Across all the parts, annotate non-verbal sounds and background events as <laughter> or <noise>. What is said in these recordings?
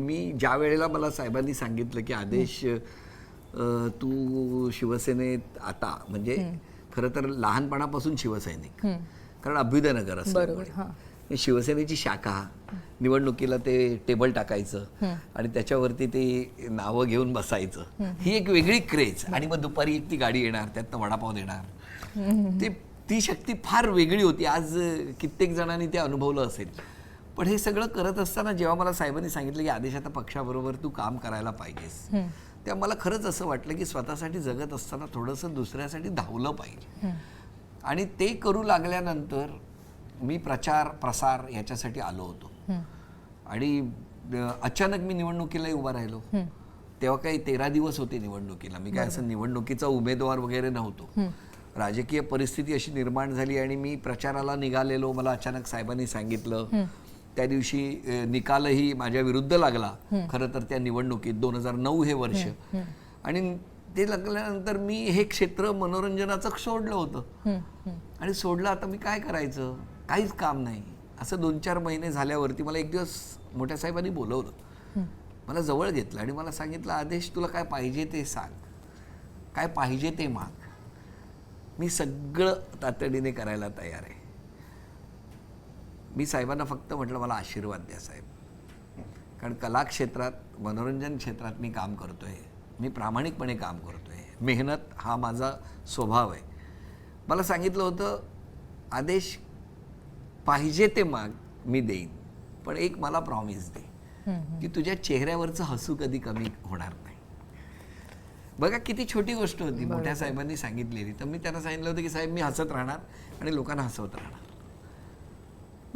मी ज्या वेळेला मला साहेबांनी सांगितलं की आदेश तू शिवसेनेत आता म्हणजे खरं तर लहानपणापासून शिवसैनिक. कारण अभ्युदयनगर असल्यामुळे हे. शिवसेनेची शाखा निवडणुकीला ते टेबल टाकायचं आणि त्याच्यावरती ते नावं घेऊन बसायचं. ही एक वेगळी क्रेज. आणि मग दुपारी एक ती गाडी येणार त्यात वडापाव देणार. ते ती शक्ती फार वेगळी होती. आज कित्येक जणांनी ते अनुभवलं असेल. पण हे सगळं करत असताना जेव्हा मला साहेबांनी सांगितलं की आदेश आता पक्षाबरोबर तू काम करायला पाहिजेस तेव्हा मला खरंच असं वाटलं की स्वतःसाठी जगत असताना थोडंसं दुसऱ्यासाठी धावलं पाहिजे. आणि ते करू लागल्यानंतर मी प्रचार प्रसार याच्यासाठी आलो होतो. आणि अचानक मी निवडणुकीलाही उभा राहिलो. तेव्हा काही तेरा दिवस होते निवडणुकीला. मी काय असं निवडणुकीचा उमेदवार वगैरे नव्हतो. राजकीय परिस्थिती अशी निर्माण झाली आणि मी प्रचाराला निघालेलो. मला अचानक साहेबांनी सांगितलं. त्या दिवशी निकालही माझ्या विरुद्ध लागला. खरं तर त्या निवडणुकीत दोन हजार नऊ हे वर्ष. आणि ते लागल्यानंतर मी हे क्षेत्र मनोरंजनाचं सोडलं होतं. आणि सोडलं आता मी काय करायचं? काहीच काम नाही. असं दोन चार महिने झाल्यावरती मला एक दिवस मोठ्या साहेबांनी बोलवलं. मला जवळ घेतलं आणि मला सांगितलं आदेश तुला काय पाहिजे ते सांग. काय पाहिजे ते माग. मी सगळं तातडीने करायला तयार आहे. मी साहेबांना फक्त म्हटलं मला आशीर्वाद द्या साहेब. कारण कला क्षेत्रात मनोरंजन क्षेत्रात मी काम करतोय. मी प्रामाणिकपणे काम करतोय. मेहनत हा माझा स्वभाव आहे. मला सांगितलं होतं आदेश पाहिजे ते माग मी देईन पण एक मला प्रॉमिस दे की तुझ्या चेहऱ्यावरचं हसू कधी कमी होणार नाही. बघा किती छोटी गोष्ट होती. मोठ्या साहेबांनी सांगितलेली. तर मी त्यांना सांगितलं होतं की साहेब मी हसत राहणार आणि लोकांना हसवत राहणार.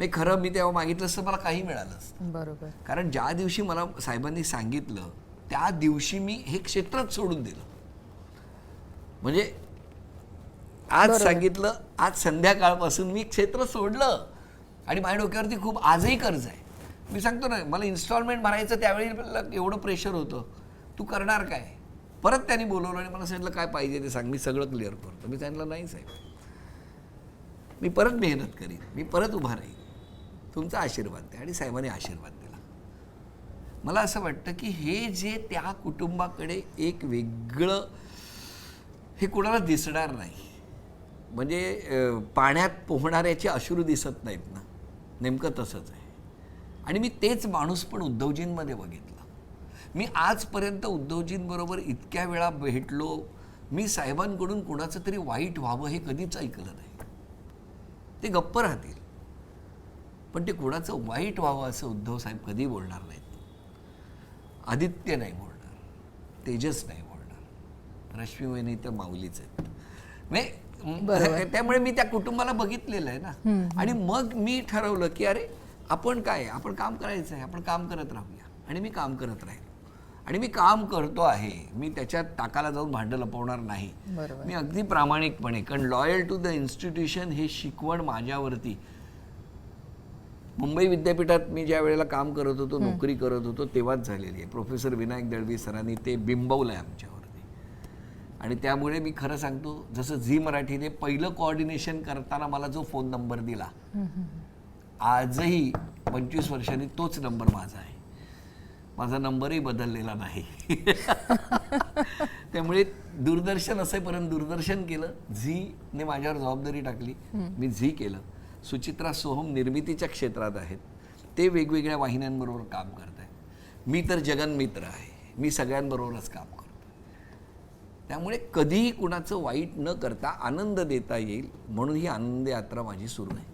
मी खरं मी तेव्हा मागितलं असतं मला काही मिळालं असतं बरोबर. कारण ज्या दिवशी मला साहेबांनी सांगितलं त्या दिवशी मी हे क्षेत्रच सोडून दिलं. म्हणजे आज सांगितलं आज संध्याकाळपासून मी क्षेत्र सोडलं. आणि माझ्या डोक्यावरती खूप आजही कर्ज आहे. मी सांगतो ना मला इन्स्टॉलमेंट भरायचं त्यावेळी मला एवढं प्रेशर होतं. तू करणार काय? परत त्यांनी बोलवलं आणि मला सांगितलं काय पाहिजे ते सांग मी सगळं क्लिअर करतो. मी सांगितलं नाही साहेब. मी परत मेहनत करीन मी परत उभा राहीन. तुमचा आशीर्वाद द्या आणि साहेबांनी आशीर्वाद दिला. मला असं वाटतं की हे जे त्या कुटुंबाकडे एक वेगळं हे कुणाला दिसणार नाही. म्हणजे पाण्यात पोहणाऱ्याचे अश्रू दिसत नाहीत ना. नेमकं तसंच आहे. आणि मी तेच माणूस पण उद्धवजींमध्ये बघितलं. मी आजपर्यंत उद्धवजींबरोबर इतक्या वेळा भेटलो मी साहेबांकडून कुणाचं तरी वाईट व्हावं हे कधीच ऐकलं नाही. ते गप्प राहतील. पण ते कुणाचं वाईट व्हावं असं उद्धव साहेब कधी बोलणार नाहीत. आदित्य नाही बोलणार. तेजस नाही बोलणार. रश्मी वहिनी तर माऊलीच आहेत. त्यामुळे मी त्या कुटुंबाला बघितलेलं आहे ना. आणि मग मी ठरवलं की अरे आपण काय आपण काम करायचं आहे आपण काम करत राहूया. आणि मी काम करत राहील आणि मी काम करतो आहे. मी त्याच्यात टाकाला जाऊन भांडं लपवणार नाही. मी अगदी प्रामाणिकपणे कारण लॉयल टू द इन्स्टिट्यूशन हे शिकवण माझ्यावरती मुंबई विद्यापीठात मी ज्या वेळेला काम करत होतो नोकरी करत होतो तेव्हाच झालेली आहे. प्रोफेसर विनायक दळवी सरांनी ते बिंबवलं आहे आमच्यावरती. आणि त्यामुळे मी खरं सांगतो जसं झी मराठीने पहिलं कोऑर्डिनेशन करताना मला जो फोन नंबर दिला आजही पंचवीस वर्षांनी तोच नंबर माझा आहे. माझा नंबरही बदललेला नाही. <laughs> त्यामुळे दूरदर्शन असेपर्यंत दूरदर्शन केलं झीने माझ्यावर जबाबदारी टाकली मी झी केलं. सुचित्रा सोहम निर्मितीच्या क्षेत्रात आहेत. ते वेगवेगळ्या वाहिन्यांबरोबर काम करत आहेत. मी तर जगनमित्र आहे. मी सगळ्यांबरोबरच काम करतो त्यामुळे कधीही कुणाचं वाईट न करता आनंद देता येईल म्हणून ही आनंद यात्रा माझी सुरू आहे.